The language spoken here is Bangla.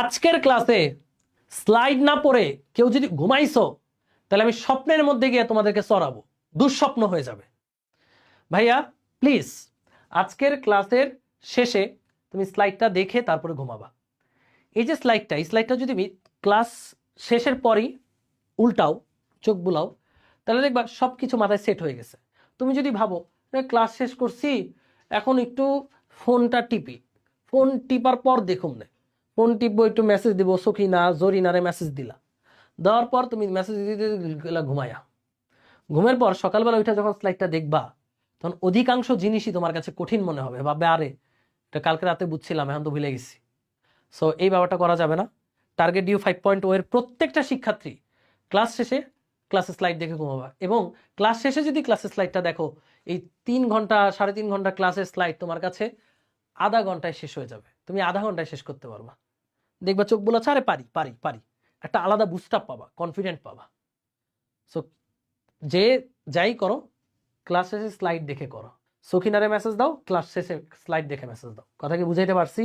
আজকের ক্লাসে স্লাইড না পড়ে কেউ যদি ঘুমাইছো, তাহলে আমি স্বপ্নের মধ্যে গিয়ে তোমাদেরকে চড়াবো দুঃস্বপ্ন হয়ে যাবে। ভাইয়া প্লিজ আজকের ক্লাসের শেষে তুমি স্লাইডটা দেখে তারপরে ঘুমাবা। এই যে স্লাইডটা, এই স্লাইডটা যদি ক্লাস শেষের পরই উল্টাও, চোখ বুলাও, তাহলে দেখবা সব কিছু মাথায় সেট হয়ে গেছে। তুমি যদি ভাবো ক্লাস শেষ করছি, এখন একটু ফোনটা টিপি। ফোন টিপার পর দেখুন না। ফোন টিপবো একটু মেসেজ দিব সখিনা জরিনারে মেসেজ দিলা। দেওয়ার পর তুমি মেসেজ দিতে গেলা ঘুমায়া। ঘুমের পর সকালবেলা উঠে যখন স্লাইডটা দেখবা, তখন অধিকাংশ জিনিসই তোমার কাছে কঠিন মনে হবে। ভাববে, আরে, এটা কালকে রাতে বুঝছিলাম, এখন তো ভুলে গেছি। সো এই ব্যাপারটা করা যাবে না। টার্গেট ডিউ ফাইভ পয়েন্ট ওয়ের প্রত্যেকটা শিক্ষার্থী ক্লাস শেষে ক্লাসের স্লাইড দেখে ঘুমাবা। এবং ক্লাস শেষে যদি ক্লাসের স্লাইডটা দেখো, এই তিন ঘণ্টা, সাড়ে তিন ঘণ্টা ক্লাসের স্লাইড তোমার কাছে আধা ঘন্টায় শেষ হয়ে যাবে। তুমি আধা ঘন্টায় শেষ করতে পারবা। দেখবা চোখ বলেছে আরে পারি পারি পারি। একটা আলাদা বুস্ট আপ পাবা কনফিডেন্ট পাবা। সো যে যাই করো ক্লাস শেষে স্লাইড দেখে করো। সখিনারে মেসেজ দাও ক্লাস শেষে স্লাইড দেখে মেসেজ দাও। কথা কি বুঝাইতে পারছি?